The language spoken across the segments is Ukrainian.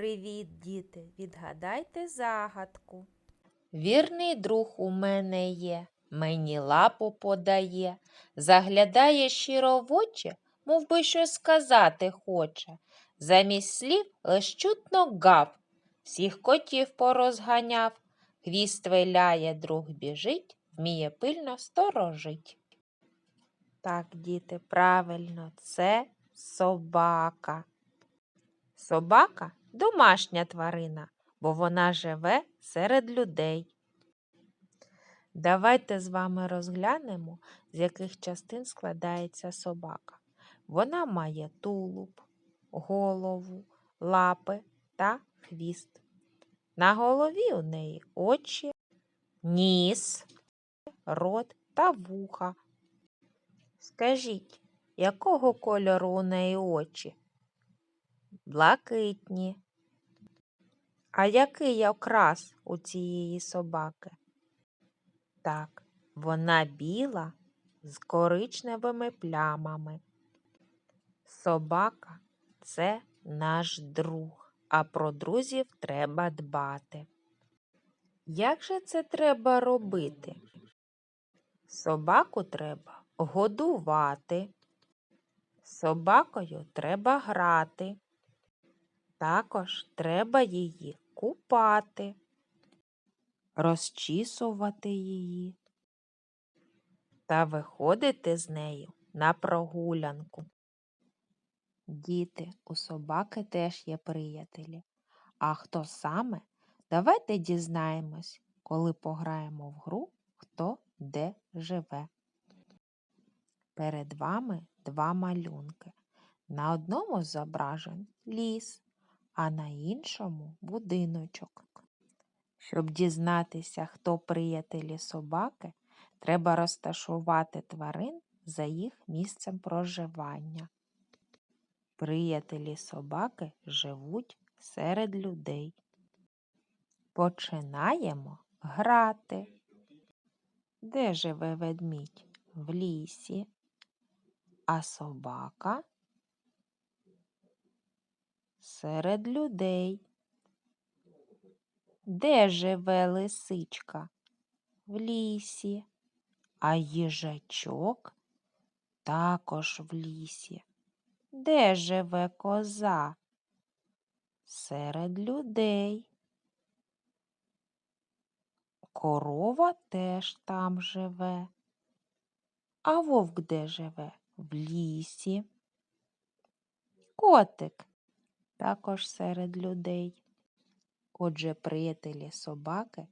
Привіт, діти! Відгадайте загадку. Вірний друг у мене є, мені лапу подає, заглядає щиро в очі, мов би щось сказати хоче. Замість слів лиш чутно гав, всіх котів порозганяв, хвіст виляє, друг біжить, вміє пильно сторожить. Так, діти, правильно, це собака. Собака домашня тварина, бо вона живе серед людей. Давайте з вами розглянемо, з яких частин складається собака. Вона має тулуб, голову, лапи та хвіст. На голові у неї очі, ніс, рот та вуха. Скажіть, якого кольору у неї очі? Блакитні. А який окрас у цієї собаки? Так, вона біла з коричневими плямами. Собака це наш друг, а про друзів треба дбати. Як же це треба робити? Собаку треба годувати. Собакою треба грати. Також треба її купати, розчісувати її та виходити з нею на прогулянку. Діти, у собаки теж є приятелі. А хто саме? Давайте дізнаємось, коли пограємо в гру, хто де живе. Перед вами два малюнки. На одному зображен ліс, а на іншому будиночок. Щоб дізнатися, хто приятелі собаки, треба розташувати тварин за їх місцем проживання. Приятелі собаки живуть серед людей. Починаємо грати. Де живе ведмідь? В лісі. А собака серед людей. Де живе лисичка? В лісі, а їжачок також в лісі. Де живе коза? Серед людей. Корова теж там живе. А вовк де живе? В лісі. Котик також серед людей. Отже, приятелі собаки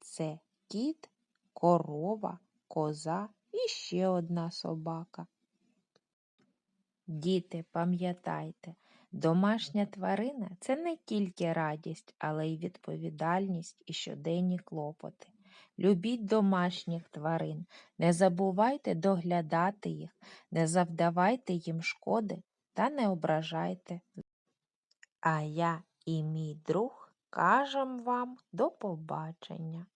це кіт, корова, коза і ще одна собака. Діти, пам'ятайте, домашня тварина це не тільки радість, але й відповідальність і щоденні клопоти. Любіть домашніх тварин, не забувайте доглядати їх, не завдавайте їм шкоди та не ображайте. А я і мій друг кажем вам до побачення.